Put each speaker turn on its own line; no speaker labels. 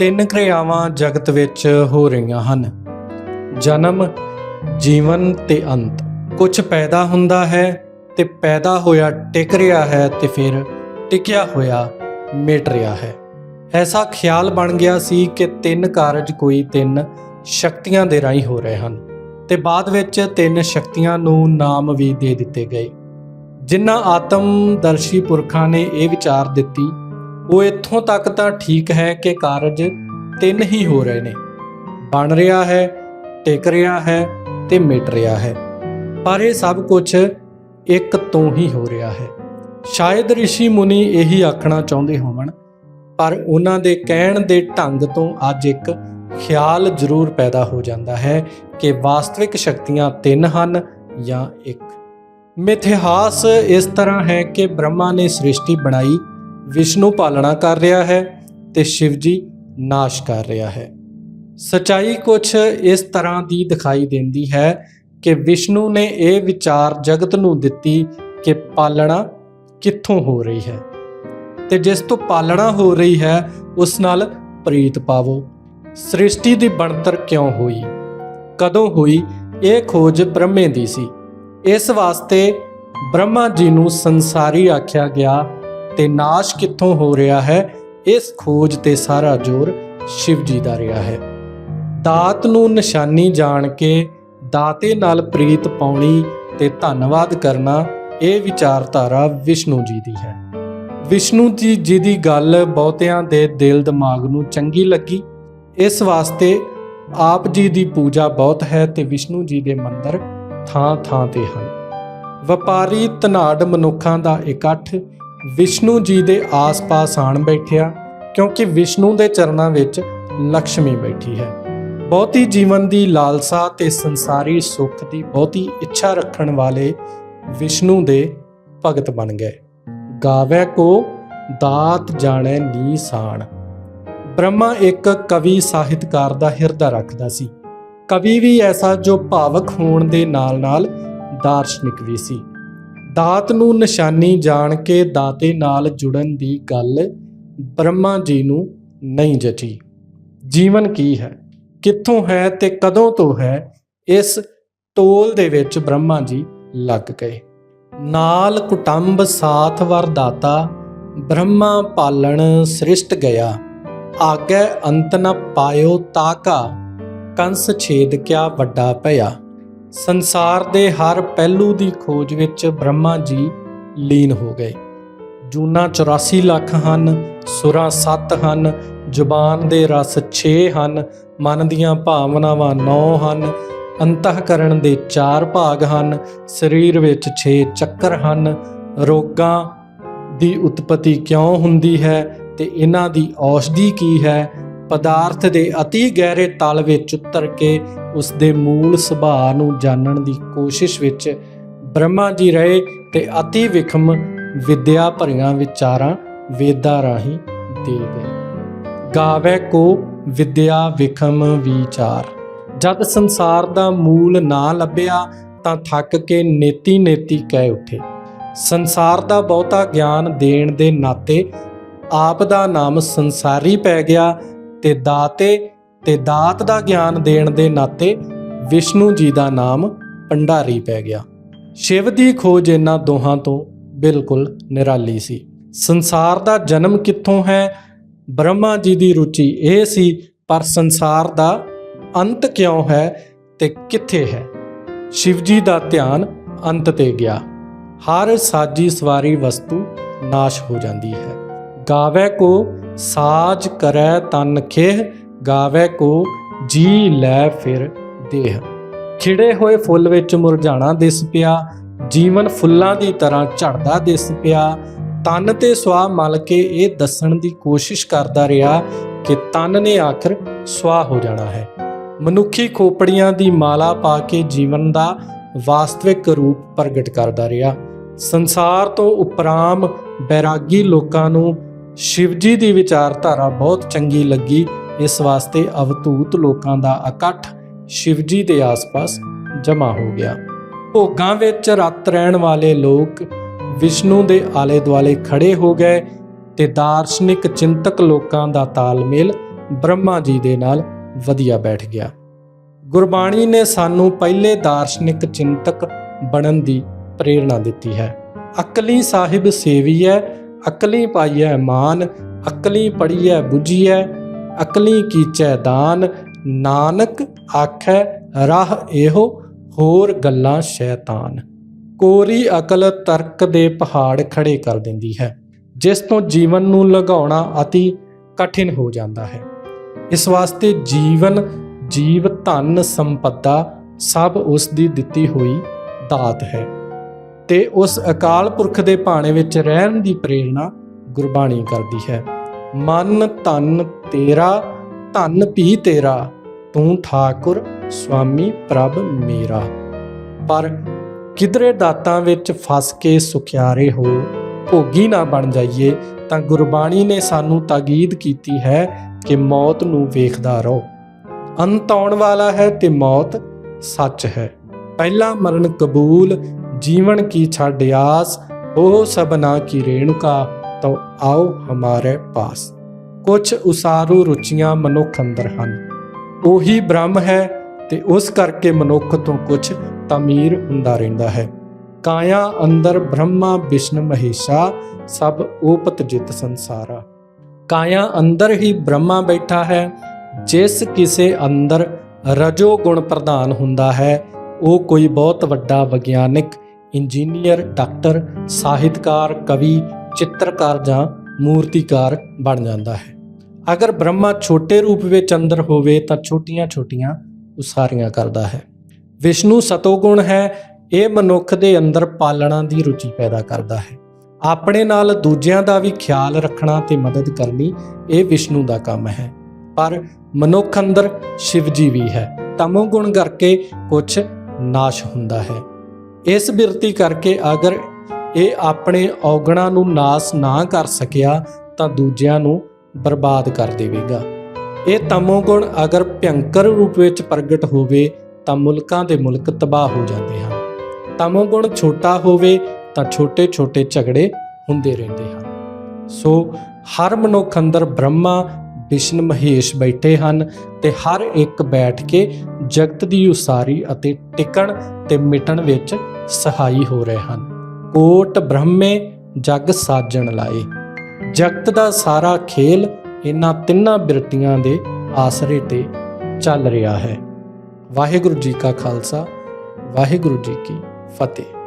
ਤਿੰਨ ਕਿਰਿਆਵਾਂ ਜਗਤ ਵਿੱਚ ਹੋ ਰਹੀਆਂ ਹਨ। ਜਨਮ, ਜੀਵਨ ਤੇ ਅੰਤ। ਕੁਝ ਪੈਦਾ ਹੁੰਦਾ ਹੈ ਤੇ ਪੈਦਾ ਹੋਇਆ ਟਿਕ ਰਿਹਾ ਹੈ ਤੇ ਫਿਰ ਟਿਕਿਆ ਹੋਇਆ ਮਿਟ ਰਿਹਾ ਹੈ। ਐਸਾ ਖਿਆਲ ਬਣ ਗਿਆ ਸੀ ਕਿ ਤਿੰਨ ਕਾਰਜ ਕੋਈ ਤਿੰਨ ਸ਼ਕਤੀਆਂ ਦੇ ਰਾਹੀਂ ਹੋ ਰਹੇ ਹਨ ਤੇ ਬਾਅਦ ਵਿੱਚ ਤਿੰਨ ਸ਼ਕਤੀਆਂ ਨੂੰ ਨਾਮ ਵੀ ਦੇ ਦਿੱਤੇ ਗਏ। ਜਿਨ੍ਹਾਂ ਆਤਮਦਰਸ਼ੀ ਪੁਰਖਾਂ ਨੇ ਇਹ ਵਿਚਾਰ ਦਿੱਤੀ ਉਹ ਇੱਥੋਂ ਤੱਕ ਤਾਂ ਠੀਕ ਹੈ ਕਿ ਕਾਰਜ ਤਿੰਨ ਹੀ ਹੋ ਰਹੇ ਨੇ। ਬਣ ਰਿਹਾ ਹੈ, ਟਿਕ ਰਿਹਾ ਹੈ ਤੇ ਮਿਟ ਰਿਹਾ ਹੈ। ਪਰ ਇਹ ਸਭ ਕੁਝ ਇੱਕ ਤੋਂ ਹੀ ਹੋ ਰਿਹਾ ਹੈ। ਸ਼ਾਇਦ ઋષਿ ਮੁਨੀ ਇਹੀ ਆਖਣਾ ਚਾਹੁੰਦੇ ਹੋਵਣ, ਪਰ ਉਹਨਾਂ ਦੇ ਕਹਿਣ ਦੇ ਢੰਗ ਤੋਂ ਅੱਜ ਇੱਕ ਖਿਆਲ ਜ਼ਰੂਰ ਪੈਦਾ ਹੋ ਜਾਂਦਾ ਹੈ ਕਿ ਵਾਸਤਵਿਕ ਸ਼ਕਤੀਆਂ ਤਿੰਨ ਹਨ ਜਾਂ ਇੱਕ। ਮਿਥਿਹਾਸ ਇਸ ਤਰ੍ਹਾਂ ਹੈ ਕਿ ਬ੍ਰਹਮਾ ਨੇ ਸ੍ਰਿਸ਼ਟੀ ਬਣਾਈ ਵਿਸ਼ਨੂੰ ਪਾਲਣਾ ਕਰ ਰਿਹਾ ਹੈ ਤੇ ਸ਼ਿਵਜੀ ਨਾਸ਼ ਕਰ ਰਿਹਾ ਹੈ। ਸਚਾਈ ਕੁਝ ਇਸ ਤਰ੍ਹਾਂ ਦੀ ਦਿਖਾਈ ਦਿੰਦੀ ਹੈ ਕਿ ਵਿਸ਼ਨੂੰ ਨੇ ਇਹ ਵਿਚਾਰ ਜਗਤ ਨੂੰ ਦਿੱਤੀ ਕਿ ਪਾਲਣਾ ਕਿੱਥੋਂ ਹੋ ਰਹੀ ਹੈ ਤੇ ਜਿਸ ਤੋਂ ਪਾਲਣਾ ਹੋ ਰਹੀ ਹੈ, ਉਸ ਨਾਲ ਪ੍ਰੀਤ ਪਾਵੋ। ਸ੍ਰਿਸ਼ਟੀ ਦੀ ਬਣਤਰ ਕਿਉਂ ਹੋਈ? ਕਦੋਂ ਹੋਈ? ਇਹ ਖੋਜ ਬ੍ਰਹਮੇ ਦੀ ਸੀ। ਇਸ ਵਾਸਤੇ ਬ੍ਰਹਮਾ ਜੀ ਨੂੰ ਸੰਸਾਰੀ ਆਖਿਆ ਗਿਆ ਤੇ ਨਾਸ਼ ਕਿੱਥੋਂ ਹੋ ਰਿਹਾ ਹੈ? ਇਸ ਖੋਜ ਤੇ ਸਾਰਾ ਜ਼ੋਰ ਸ਼ਿਵ ਜੀ ਦਾ ਰਿਹਾ ਹੈ। ਦਾਤ ਨੂੰ ਨਿਸ਼ਾਨੀ ਜਾਣ ਕੇ ਦਾਤੇ ਨਾਲ ਪ੍ਰੀਤ ਪਾਉਣੀ ਤੇ ਧੰਨਵਾਦ ਕਰਨਾ ਇਹ ਵਿਚਾਰਧਾਰਾ ਵਿਸ਼ਨੂੰ ਜੀ ਦੀ ਹੈ। ਵਿਸ਼ਨੂੰ ਜੀ ਜੀ ਦੀ ਗੱਲ ਬਹੁਤਿਆਂ ਦੇ ਦਿਲ ਦਿਮਾਗ ਨੂੰ ਚੰਗੀ ਲੱਗੀ, ਇਸ ਵਾਸਤੇ ਆਪ ਜੀ ਦੀ ਪੂਜਾ ਬਹੁਤ ਹੈ ਤੇ ਵਿਸ਼ਨੂੰ ਜੀ ਦੇ ਮੰਦਰ ਥਾਂ ਥਾਂ ਤੇ ਹਨ। ਵਪਾਰੀ ਧਨਾੜ ਮਨੁੱਖਾਂ ਦਾ ਇਕੱਠ ਵਿਸ਼ਨੂੰ ਜੀ ਦੇ ਆਸ-ਪਾਸ ਆਣ ਬੈਠਿਆ, ਕਿਉਂਕਿ ਵਿਸ਼ਨੂੰ ਦੇ ਚਰਨਾਂ ਵਿੱਚ ਲక్ష్ਮੀ ਬੈਠੀ ਹੈ। ਬਹੁਤੀ ਜੀਵਨ ਦੀ ਲਾਲਸਾ ਤੇ ਸੰਸਾਰੀ ਸੁੱਖ ਦੀ ਬਹੁਤੀ ਇੱਛਾ ਰੱਖਣ ਵਾਲੇ ਵਿਸ਼ਨੂੰ ਦੇ ਭਗਤ ਬਣ ਗਏ। ਗਾਵੇ ਕੋ ਦਾਤ ਜਾਣੈ ਨੀਸਾਨ ਬ੍ਰਹਮਾ ਇੱਕ ਕਵੀ ਸਾਹਿਤਕਾਰ ਦਾ ਹਿਰਦਾ ਰੱਖਦਾ ਸੀ। ਕਵੀ ਵੀ ਐਸਾ ਜੋ ਭਾਵਕ ਹੋਣ ਦੇ ਨਾਲ-ਨਾਲ ਦਾਰਸ਼ਨਿਕ ਵੀ ਸੀ। ਦਾਤ ਨੂੰ ਨਿਸ਼ਾਨੀ ਜਾਣ ਕੇ ਦਾਤੇ ਨਾਲ ਜੁੜਨ ਦੀ ਗੱਲ ਬ੍ਰਹਮਾ ਜੀ ਨੂੰ ਨਹੀਂ ਜਚੀ। ਜੀਵਨ ਕੀ ਹੈ? ਕਿੱਥੋਂ ਹੈ ਤੇ ਕਦੋਂ ਤੋਂ ਹੈ? ਇਸ ਟੋਲ ਦੇ ਵਿੱਚ ਬ੍ਰਹਮਾ ਜੀ ਲੱਗ ਗਏ। ਨਾਲ ਕੁਟੰਬ ਸਾਥ ਵਰਦਾਤਾ ਬ੍ਰਹਮਾ ਪਾਲਣ ਸ੍ਰਿਸ਼ਟ ਗਿਆ। ਆਗੇ ਅੰਤ ਨ ਪਾਇਓ ਤਾਕਾ, ਕੰਸ ਛੇਦ ਕਿਆ ਵੱਡਾ ਭਇਆ। ਸੰਸਾਰ ਦੇ ਹਰ ਪਹਿਲੂ ਦੀ ਖੋਜ ਵਿੱਚ ਬ੍ਰਹਮਾ ਜੀ ਲੀਨ ਹੋ ਗਏ। ਜੂਨਾ 84 ਲੱਖ ਹਨ, ਸੁਰਾਂ 7 ਹਨ, ਜ਼ੁਬਾਨ ਦੇ ਰਸ 6 ਹਨ, ਮਨ ਦੀਆਂ ਭਾਵਨਾਵਾਂ 9 ਹਨ ਅੰਤಃਕਰਣ ਦੇ 4 ਭਾਗ ਹਨ, ਸਰੀਰ ਵਿੱਚ 6 ਚੱਕਰ ਹਨ, ਰੋਗਾਂ ਦੀ ਉਤਪਤੀ ਕਿਉਂ ਹੁੰਦੀ ਹੈ ਤੇ ਇਹਨਾਂ ਦੀ ਔਸ਼ਧੀ ਕੀ ਹੈ? ਪਦਾਰਥ ਦੇ ਅਤੀ ਗਹਿਰੇ ਤਲ ਵਿੱਚ ਉਤਰ ਕੇ ਉਸ ਦੇ ਮੂਲ ਸੁਭਾਅ ਨੂੰ ਜਾਣਨ ਦੀ ਕੋਸ਼ਿਸ਼ ਵਿੱਚ ਬ੍ਰਹਮਾ ਜੀ ਰਹੇ ਤੇ ਅਤੀ ਵਿਖਮ ਵਿਦਿਆ ਭਰੀਆਂ ਵਿਚਾਰਾਂ ਵੇਦਾਂ ਰਾਹੀਂ ਦੇ ਗਏ। ਗਾਵੇ ਕੋ ਵਿਦਿਆ ਵਿਖਮ ਵਿਚਾਰ। ਜਦ ਸੰਸਾਰ ਦਾ ਮੂਲ ਨਾ ਲੱਭਿਆ ਤਾਂ ਥੱਕ ਕੇ ਨੇਤੀ ਨੇਤੀ ਕਹਿ ਉੱਠੇ। ਸੰਸਾਰ ਦਾ ਬਹੁਤਾ ਗਿਆਨ ਦੇਣ ਦੇ ਨਾਤੇ ਆਪ ਦਾ ਨਾਮ ਸੰਸਾਰੀ ਪੈ ਗਿਆ ਤੇ ਦਾਤੇ ਤੇ ਦਾਤ ਦਾ ਗਿਆਨ ਦੇਣ ਦੇ ਨਾਤੇ ਵਿਸ਼ਨੂੰ ਜੀ ਦਾ ਨਾਮ ਭੰਡਾਰੀ ਪੈ ਗਿਆ। ਸ਼ਿਵ ਦੀ ਖੋਜ ਇਹਨਾਂ ਦੋਹਾਂ ਤੋਂ ਬਿਲਕੁਲ ਨਿਰਾਲੀ ਸੀ। ਸੰਸਾਰ ਦਾ ਜਨਮ ਕਿੱਥੋਂ ਹੈ? ਬ੍ਰਹਮਾ ਜੀ ਦੀ ਰੁਚੀ ਇਹ ਸੀ, ਪਰ ਸੰਸਾਰ ਦਾ ਅੰਤ ਕਿਉਂ ਹੈ ਤੇ ਕਿੱਥੇ ਹੈ? ਸ਼ਿਵ ਜੀ ਦਾ ਧਿਆਨ ਅੰਤ ਤੇ ਗਿਆ। ਹਰ ਸਾਜੀ ਸਵਾਰੀ ਵਸਤੂ ਨਾਸ਼ ਹੋ ਜਾਂਦੀ ਹੈ। ਗਾਵੇ ਕੋ ਸਾਜ ਕਰੈ ਤਨ ਖੇਹ ਗਾਵੇ ਕੋ, ਜੀ ਲੈ ਫਿਰ ਦੇਹ। ਖਿੜੇ ਹੋਏ ਫੁੱਲ ਵਿੱਚ ਮੁਰਝਾਣਾ ਦਿਸ ਪਿਆ, ਜੀਵਨ ਫੁੱਲਾਂ ਦੀ ਤਰ੍ਹਾਂ ਝੜਦਾ ਦਿਸ ਪਿਆ। ਤਨ ਤੇ ਸਵਾ ਮਲ ਕੇ ਇਹ ਦੱਸਣ ਦੀ ਕੋਸ਼ਿਸ਼ ਕਰਦਾ ਰਿਹਾ ਕਿ ਤਨ ਨੇ ਆਖਰ ਸਵਾ ਹੋ ਜਾਣਾ ਹੈ। ਮਨੁੱਖੀ ਖੋਪੜੀਆਂ ਦੀ ਮਾਲਾ ਪਾ ਕੇ ਜੀਵਨ ਦਾ ਵਾਸਤਵਿਕ ਰੂਪ ਪ੍ਰਗਟ ਕਰਦਾ ਰਿਹਾ। ਸੰਸਾਰ ਤੋਂ ਉਪਰਾਮ ਬੈਰਾਗੀ ਲੋਕਾਂ ਨੂੰ ਸ਼ਿਵਜੀ ਦੀ ਵਿਚਾਰਧਾਰਾ ਬਹੁਤ ਚੰਗੀ ਲੱਗੀ। ਇਸ ਵਾਸਤੇ ਅਵਧੂਤ ਲੋਕਾਂ ਦਾ ਇਕੱਠ ਸ਼ਿਵਜੀ ਦੇ ਆਸ-ਪਾਸ ਜਮ੍ਹਾਂ ਹੋ ਗਿਆ। ਭੋਗਾਂ ਵਿੱਚ ਰਤ ਰਹਿਣ ਵਾਲੇ ਲੋਕ ਵਿਸ਼ਨੂੰ ਦੇ ਆਲੇ ਦੁਆਲੇ ਖੜੇ ਹੋ ਗਏ ਤੇ ਦਾਰਸ਼ਨਿਕ ਚਿੰਤਕ ਲੋਕਾਂ ਦਾ ਤਾਲਮੇਲ ਬ੍ਰਹਮਾ ਜੀ ਦੇ ਨਾਲ ਵਧੀਆ ਬੈਠ ਗਿਆ। ਗੁਰਬਾਣੀ ਨੇ ਸਾਨੂੰ ਪਹਿਲੇ ਦਾਰਸ਼ਨਿਕ ਚਿੰਤਕ ਬਣਨ ਦੀ ਪ੍ਰੇਰਣਾ ਦਿੱਤੀ ਹੈ। ਅਕਲੀ ਸਾਹਿਬ ਸੇਵੀ ਹੈ ਅਕਲੀ ਪਾਈਐ ਮਾਨ, ਅਕਲੀ ਪੜੀਐ 부ਜੀਐ ਅਕਲੀ ਕੀਚੈ ਦਾਨ, ਨਾਨਕ ਆਖੈ ਰਾਹ ਇਹੋ, ਹੋਰ ਗੱਲਾਂ ਸ਼ੈਤਾਨ। ਕੋਰੀ ਅਕਲ ਤਰਕ ਦੇ ਪਹਾੜ ਖੜੇ ਕਰ ਦਿੰਦੀ ਹੈ, ਜਿਸ ਤੋਂ ਜੀਵਨ ਨੂੰ ਲਗਾਉਣਾ ਅਤੀ ਕਠਿਨ ਹੋ ਜਾਂਦਾ ਹੈ। ਇਸ ਵਾਸਤੇ ਜੀਵਨ, ਜੀਵ ਧਨ ਸੰਪਦਾ ਸਭ ਉਸ ਦੀ ਦਿੱਤੀ ਹੋਈ ਦਾਤ ਹੈ। ਤੇ ਉਸ ਅਕਾਲ ਪੁਰਖ ਦੇ ਭਾਣੇ ਵਿੱਚ ਰਹਿਣ ਦੀ ਪ੍ਰੇਰਣਾ ਗੁਰਬਾਣੀ ਕਰਦੀ ਹੈ। ਮਨ ਤਨ ਤੇਰਾ, ਧਨ ਭੀ ਤੇਰਾ, ਤੂੰ ਠਾਕੁਰ ਸੁਆਮੀ ਪ੍ਰਭ ਮੇਰਾ। ਪਰ ਕਿਧਰੇ ਦਾਤਾਂ ਵਿੱਚ ਫਸ ਕੇ ਸੁਖਿਆਰੇ ਹੋ, ਭੋਗੀ ਨਾ ਬਣ ਜਾਈਏ, ਤਾਂ ਗੁਰਬਾਣੀ ਨੇ ਸਾਨੂੰ ਤਾਕੀਦ ਕੀਤੀ ਹੈ ਕਿ ਮੌਤ ਨੂੰ ਵੇਖਦਾ ਰਹੋ। ਅੰਤ ਆਉਣ ਵਾਲਾ ਹੈ ਤੇ ਮੌਤ ਸੱਚ ਹੈ। ਪਹਿਲਾ ਮਰਨ ਕਬੂਲ, ਜੀਵਨ ਕੀ ਛੱਡ ਆਸ, ਉਹ ਸਭਨਾ ਕੀ ਰੇਣੁਕਾ ਤੋ ਆਓ ਹਮਾਰੇ ਪਾਸ। ਕੁਝ ਉਸਾਰੂ ਰੁਚੀਆਂ ਮਨੁੱਖ ਅੰਦਰ ਹਨ। ਉਹੀ ਬ੍ਰਹਮ ਹੈ ਤੇ ਉਸ ਕਰਕੇ ਮਨੁੱਖ ਤੋਂ ਕੁਝ ਤਮੀਰ ਹੁੰਦਾ ਰਹਿੰਦਾ ਹੈ। ਕਾਇਆ ਅੰਦਰ ਬ੍ਰਹਮਾ, ਵਿਸ਼ਨ, ਮਹੇਸ਼ਾ ਸਭ ਓਪਤ ਜਿਤ ਸੰਸਾਰਾ। ਕਾਇਆ ਅੰਦਰ ਹੀ ਬ੍ਰਹਮਾ ਬੈਠਾ ਹੈ। ਜਿਸ ਕਿਸੇ ਅੰਦਰ ਰਜੋ ਗੁਣ ਪ੍ਰਧਾਨ ਹੁੰਦਾ ਹੈ। ਉਹ ਕੋਈ ਬਹੁਤ ਵੱਡਾ ਵਿਗਿਆਨਿਕ, ਇੰਜੀਨੀਅਰ, ਡਾਕਟਰ, ਸਾਹਿਤਕਾਰ, ਕਵੀ ਚਿੱਤਰਕਾਰ ਜਾਂ ਮੂਰਤੀਕਾਰ ਬਣ ਜਾਂਦਾ ਹੈ। ਅਗਰ ਬ੍ਰਹਮਾ ਛੋਟੇ ਰੂਪ ਵਿੱਚ ਅੰਦਰ ਹੋਵੇ ਤਾਂ ਛੋਟੀਆਂ-ਛੋਟੀਆਂ ਉਸਾਰੀਆਂ ਕਰਦਾ ਹੈ। ਵਿਸ਼ਨੂੰ ਸਤੋਗੁਣ ਹੈ, ਇਹ ਮਨੁੱਖ ਦੇ ਅੰਦਰ ਪਾਲਣਾ ਦੀ ਰੁਚੀ ਪੈਦਾ ਕਰਦਾ ਹੈ। ਆਪਣੇ ਨਾਲ ਦੂਜਿਆਂ ਦਾ ਵੀ ਖਿਆਲ ਰੱਖਣਾ ਤੇ ਮਦਦ ਕਰਨੀ ਇਹ ਵਿਸ਼ਨੂੰ ਦਾ ਕੰਮ ਹੈ। ਪਰ ਮਨੁੱਖ ਅੰਦਰ ਸ਼ਿਵਜੀ ਵੀ ਹੈ, ਤਮੋ ਗੁਣ ਕਰਕੇ ਕੁਝ ਨਾਸ਼ ਹੁੰਦਾ ਹੈ। ਇਸ ਬਿਰਤੀ ਕਰਕੇ ਅਗਰ ਇਹ ਆਪਣੇ ਔਗਣਾਂ ਨੂੰ ਨਾਸ ਨਾ ਕਰ ਸਕਿਆ ਤਾਂ ਦੂਜਿਆਂ ਨੂੰ ਬਰਬਾਦ ਕਰ ਦੇਵੇਗਾ। ਇਹ ਤਮੋਗੁਣ ਅਗਰ ਭਿਅੰਕਰ ਰੂਪ ਵਿੱਚ ਪ੍ਰਗਟ ਹੋਵੇ ਤਾਂ ਮੁਲਕਾਂ ਦੇ ਮੁਲਕ ਤਬਾਹ ਹੋ ਜਾਂਦੇ ਹਨ। ਤਮੋਗੁਣ ਛੋਟਾ ਹੋਵੇ ਤਾਂ ਛੋਟੇ-ਛੋਟੇ ਝਗੜੇ ਹੁੰਦੇ ਰਹਿੰਦੇ ਹਨ। ਸੋ ਹਰ ਮਨੁੱਖ ਅੰਦਰ ਬ੍ਰਹਮਾ ਵਿਸ਼ਨ ਮਹੇਸ਼ ਬੈਠੇ ਹਨ ਤੇ ਹਰ ਇੱਕ ਬੈਠ ਕੇ ਜਗਤ ਦੀ ਉਸਾਰੀ ਅਤੇ ਟਿਕਣ ਤੇ ਮਿਟਣ ਵਿੱਚ ਸਹਾਈ ਹੋ ਰਹੇ ਹਨ। ਕੋਟ ਬ੍ਰਹਮੇ ਜਗ ਸਾਜਣ ਲਾਏ। ਜਗਤ ਦਾ ਸਾਰਾ ਖੇਲ ਇਹਨਾਂ ਤਿੰਨਾਂ ਬਿਰਤੀਆਂ ਦੇ ਆਸਰੇ ਤੇ ਚੱਲ ਰਿਹਾ ਹੈ। ਵਾਹਿਗੁਰੂ ਜੀ ਕਾ ਖਾਲਸਾ, ਵਾਹਿਗੁਰੂ ਜੀ ਕੀ ਫਤਿਹ।